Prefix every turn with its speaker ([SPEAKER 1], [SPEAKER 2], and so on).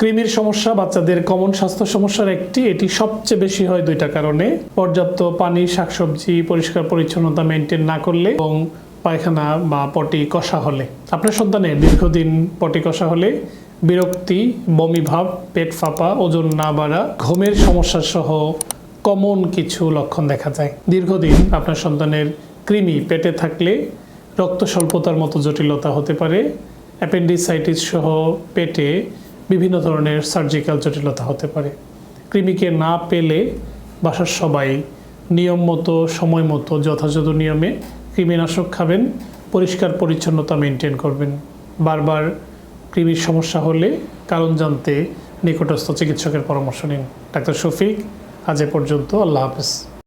[SPEAKER 1] কৃমির সমস্যা, বাচ্চাদের কমন স্বাস্থ্য সমস্যার একটি, এটি সবচেয়ে বেশি হয় দুইটা কারণে। পর্যাপ্ত পানি, শাকসবজি, পরিষ্কার পরিচ্ছন্নতা মেনটেন না করলে এবং পায়খানা বা পটি কষা হলে। আপনার সন্তানের দীর্ঘদিন পটি কষা হলে বিরক্তি, বমি ভাব, পেট ফাঁপা, ওজন না বাড়া, ঘুমের সমস্যা সহ কমন কিছু লক্ষণ দেখা যায়। দীর্ঘদিন আপনার সন্তানের কৃমি পেটে থাকলে রক্ত স্বল্পতার মতো জটিলতা হতে পারে। অ্যাপেন্ডিসাইটিস সহ পেটে বিভিন্ন ধরনের সার্জিক্যাল জটিলতা হতে পারে। কৃমিকে না পেলে বাসার সবাই নিয়ম মতো, সময় মতো, যথাযথ নিয়মে কৃমিনাশক খাবেন, পরিষ্কার পরিচ্ছন্নতা মেনটেন করবেন। বারবার কৃমির সমস্যা হলে কারণ জানতে নিকটস্থ চিকিৎসকের পরামর্শ নিন। ডাক্তার শফিক, আজ এ পর্যন্ত, আল্লাহ হাফেজ।